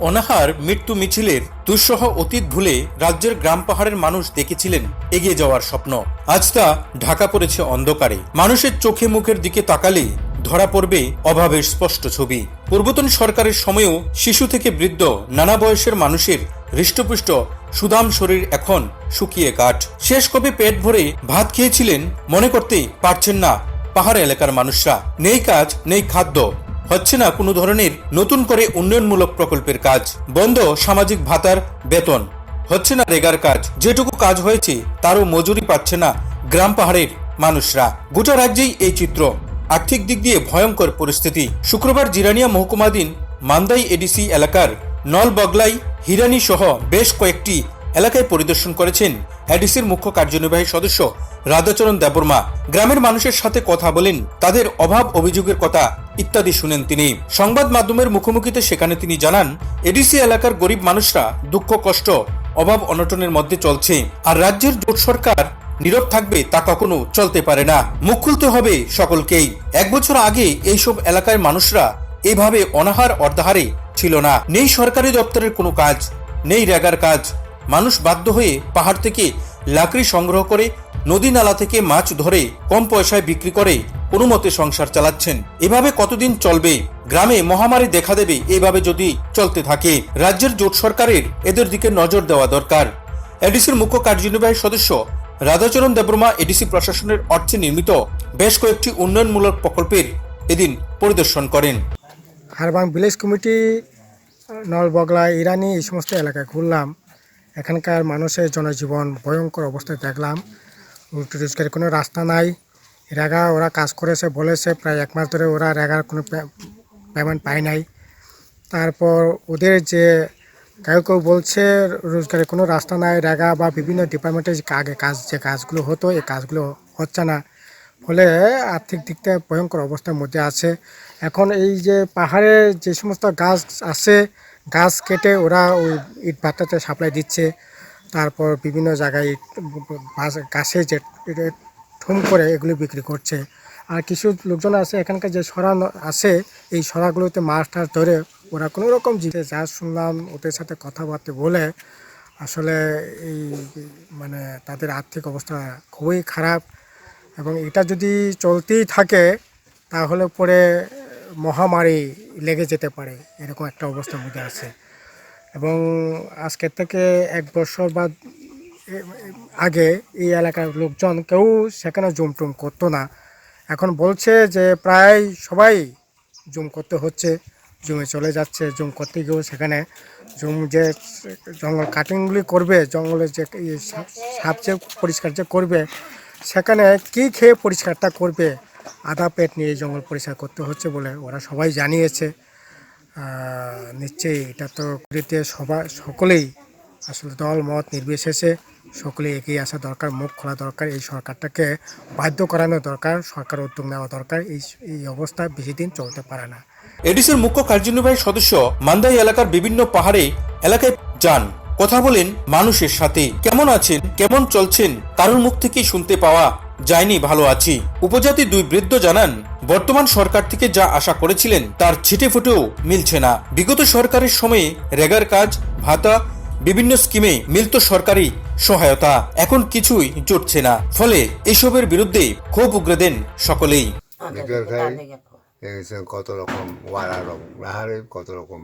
অনাহার মৃত্যু মিছিলের দুঃসহ অতীত ভুলে রাজ্যের গ্রাম পাহাড়ের মানুষ দেখেছিলেন এগিয়ে যাওয়ার স্বপ্ন। আজ তা ঢাকা পড়েছে অন্ধকারে। মানুষের চোখে মুখের দিকে তাকালে ধরা পড়বে অভাবের স্পষ্ট ছবি। পূর্বতন সরকারের সময়েও শিশু থেকে বৃদ্ধ নানা বয়সের মানুষের হৃষ্টপুষ্ট সুদাম শরীর এখন শুকিয়ে কাঠ। শেষ কবে পেট ভরে ভাত খেয়েছিলেন মনে করতেই পারছেন না পাহাড় এলাকার মানুষরা। নেই কাজ, নেই খাদ্য হচ্ছে না কোনো ধরনের নতুন করে উন্নয়নমূলক প্রকল্পের কাজ। বন্ধ সামাজিক ভাতার বেতন। হচ্ছে না রেগার কাজ। যেটুকু কাজ হয়েছে, তারও মজুরি পাচ্ছে না গ্রাম পাহাড়ের মানুষরা। গোটা রাজ্যেই এই চিত্র। আর্থিক দিক দিয়ে ভয়ঙ্কর পরিস্থিতি। শুক্রবার জিরানিয়া মহকুমাধীন মান্দাই এডিসি এলাকার নলবগলাই হিরানি সহ বেশ কয়েকটি এলাকায় পরিদর্শন করেছেন এডিসির মুখ্য কার্যনির্বাহী সদস্য রাধাচরণ দেববর্মা গ্রামের মানুষের সাথে কথা বলেন, তাদের অভাব অভিযোগের কথা ইত্যাদি শুনেন তিনি। সংবাদ মাধ্যমের মুখোমুখিতে সেখানে তিনি জানান, এডিসি এলাকার গরিব মানুষরা দুঃখ, কষ্ট, অভাব অনটনের মধ্যে চলছে, আর রাজ্যের জোট সরকার নীরব থাকবে তা কখনো চলতে পারে না। মুখ খুলতে হবে সকলকেই। এক বছর আগে এইসব এলাকার মানুষরা এভাবে অনাহার অর্ধাহারে ছিল না। নেই সরকারি দপ্তরের কোনো কাজ, নেই রেগার কাজ। মানুষ বাধ্য হয়ে পাহাড় থেকে লাকড়ি সংগ্রহ করে নদী নালা থেকে মাছ ধরে কম পয়সায় বিক্রি করে কোনো মতে সংসার চালাচ্ছেন। এভাবে কতদিন চলবে? গ্রামে মহামারী দেখা দেবে, এভাবে যদি চলতে থাকে। রাজ্যের জোট সরকারের এদের দিকে নজর দেওয়া দরকার। এডিসির মুখ্য কার্যনির্বাহী সদস্য রাধাচরণ দেববর্মা এডিসি প্রশাসনের অর্থে নির্মিত বেশ কয়েকটি উন্নয়নমূলক প্রকল্পের এদিন পরিদর্শন করেন। হারবাং ভিলেজ কমিটি, নলবগলা, ইরানি এই সমস্ত এলাকায় ঘুরলাম। এখানকার মানুষের জনজীবন ভয়ঙ্কর অবস্থায় দেখলাম। রুটি রোজগারের কোনো রাস্তা নাই। রেগা ওরা কাজ করেছে, বলেছে, প্রায় এক মাস ধরে ওরা রেগার কোনো পেমেন্ট পায় নাই। তারপর ওদের যে কেউ কেউ বলছে, রোজগারের কোনো রাস্তা নাই রেগা বা বিভিন্ন ডিপার্টমেন্টের যে আগে কাজ, যে কাজগুলো হতো, এই কাজগুলো হচ্ছে না। ফলে আর্থিক দিক থেকে ভয়ঙ্কর অবস্থার মধ্যে আছে। এখন এই যে পাহাড়ে যে সমস্ত গাছ আছে, গাছ কেটে ওরা ওই ইট ভাটাতে সাপ্লাই দিচ্ছে। তারপর বিভিন্ন জায়গায় গাছে যে ঠুম করে এগুলি বিক্রি করছে। আর কিছু লোকজন আছে, এখানকার যে সরা আছে, এই সরাগুলোতে মাছ টাছ ধরে ওরা কোনো রকম জিতে, যা শুনলাম ওদের সাথে কথাবার্তা বলে, আসলে এই মানে তাদের আর্থিক অবস্থা খুবই খারাপ। এবং এটা যদি চলতেই থাকে, তাহলে পরে মহামারী লেগে যেতে পারে, এরকম একটা অবস্থার মধ্যে আছে। এবং আজকের থেকে এক বছর বা আগে এই এলাকার লোকজন কেউ সেখানে জুম টুম করতো না। এখন বলছে যে প্রায় সবাই জুম করতে হচ্ছে, জুমে চলে যাচ্ছে, জুম করতে গিয়েও সেখানে জুম যে জঙ্গল কাটিংগুলি করবে, জঙ্গলে যে ইয়ে সাপ- যে পরিষ্কার যে করবে, সেখানে কি খেয়ে পরিষ্কারটা করবে আধা পেট নিয়ে জঙ্গল পরিষ্কার করতে হচ্ছে বলে ওরা সবাই জানিয়েছে। নিশ্চয়ই এটা তো করিতে সবাই সকলেই আসলে দল, মত নির্বিশেষে সকলে এগিয়ে আসা দরকার, মুখ খোলা দরকার, এই সরকারটাকে বাধ্য করানো দরকার, সরকার উদ্যোগ নেওয়া দরকার, এই এই অবস্থা বেশি দিন চলতে পারে না। এডিসির মুখ্য কার্যনির্বাহী সদস্য মান্দাই এলাকার বিভিন্ন পাহাড়ে এলাকায় যান। কথা বলেন মানুষের সাথে। কেমন আছেন? কেমন চলছেন? কারোর মুখ থেকেই শুনতে পাওয়া যায়নি ভালো আছি। উপজাতি দুই বৃদ্ধ জানান বর্তমান সরকার থেকে যা আশা করেছিলেন তার ছিটে ফুটেও মিলছে না। বিগত সরকারের সময়ে রেগার কাজ ভাতা বিভিন্ন স্কিমে মিলত সরকারি সহায়তা এখন কিছুই জুটছে না। ফলে এসবের বিরুদ্ধে ক্ষোভ উগরে দেন সকলেই। কত রকম কত রকম?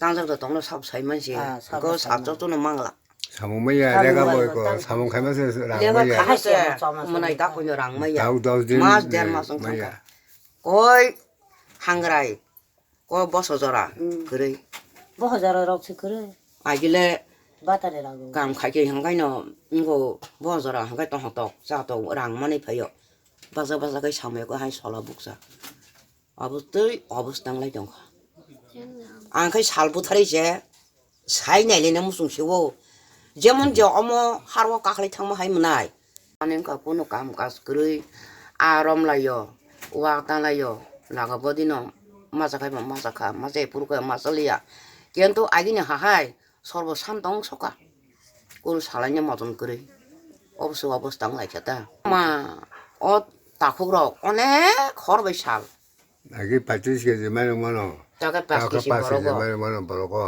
당장 또 동네 사먹마야 내가 보이고 사먹하면서 내가 랑마야 가했어요. 문화이 닦고요 랑마야. 다우 다우 들 마스 델마슨 칸카. 고이 한그라이 고 벗어줘라. 그래. 뭐 하자라 없이 그래. 아길래 바타래라고. 감 가게 한가이노 이거 벗어줘라 한가이 또 한또 자또 랑만이 배요. 바서 바서 그 사먹고 한 살아 복사. 아버들 아버스당 라이 정가. 안그 살부터리제 사이 내리는 무슨 시고 যেমন যে অম হারো কাকলি থাকব হাই মনাই অনেকা কোনো কাম কাজ করি আরম লাইয় ওয়াক দাঁড়াইয় লাগাব দিন মাজা খাইবা মাজা খা মাজে পুরুকায় মাজা লিয়া কিন্তু আগিনি হাহাই সর্বসান্তং সকা গরু সালাইনে মতন করি অবশ্য অবস্থা লাইছে তা মা অ তাকুগ্র অনেক হরবাই সাল আগে পাঁচিশ কেজি মানে মনে তাকে পাঁচ কেজি বড়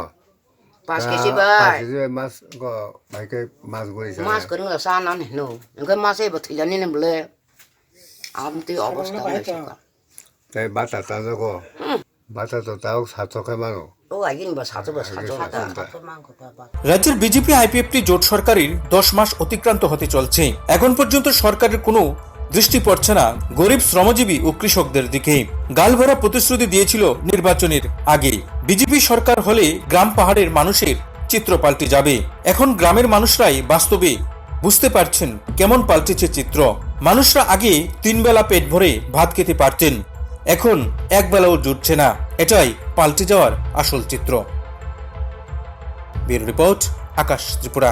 পাঁচ কেজি বাই মাছ গো ভাইকে মাছ গড়িছে মাছ করে সা না এনকে মাছ বথিলা বলে আমতে অবস্থা হয়েছে তাই বাটা টানো গো বাটা তো তাও বা সাথে রাজ্যের বিজেপি আইপিএফটি জোট সরকারের দশ মাস অতিক্রান্ত হতে চলছে। এখন পর্যন্ত সরকারের কোনো দৃষ্টি পড়ছে না গরিব শ্রমজীবী ও কৃষকদের দিকে। গালভরা প্রতিশ্রুতি দিয়েছিল নির্বাচনের আগে। বিজেপি সরকার হলে গ্রাম পাহাড়ের মানুষের চিত্র পাল্টে যাবে। এখন গ্রামের মানুষরাই বাস্তবে বুঝতে পারছেন কেমন পাল্টেছে চিত্র। মানুষরা আগে তিন বেলা পেট ভরে ভাত খেতে পারতেন। এখন এক বেলাও জুটছে না। এটাই পাল্টে যাওয়ার আসল চিত্র। Bureau report, Akash Tripura.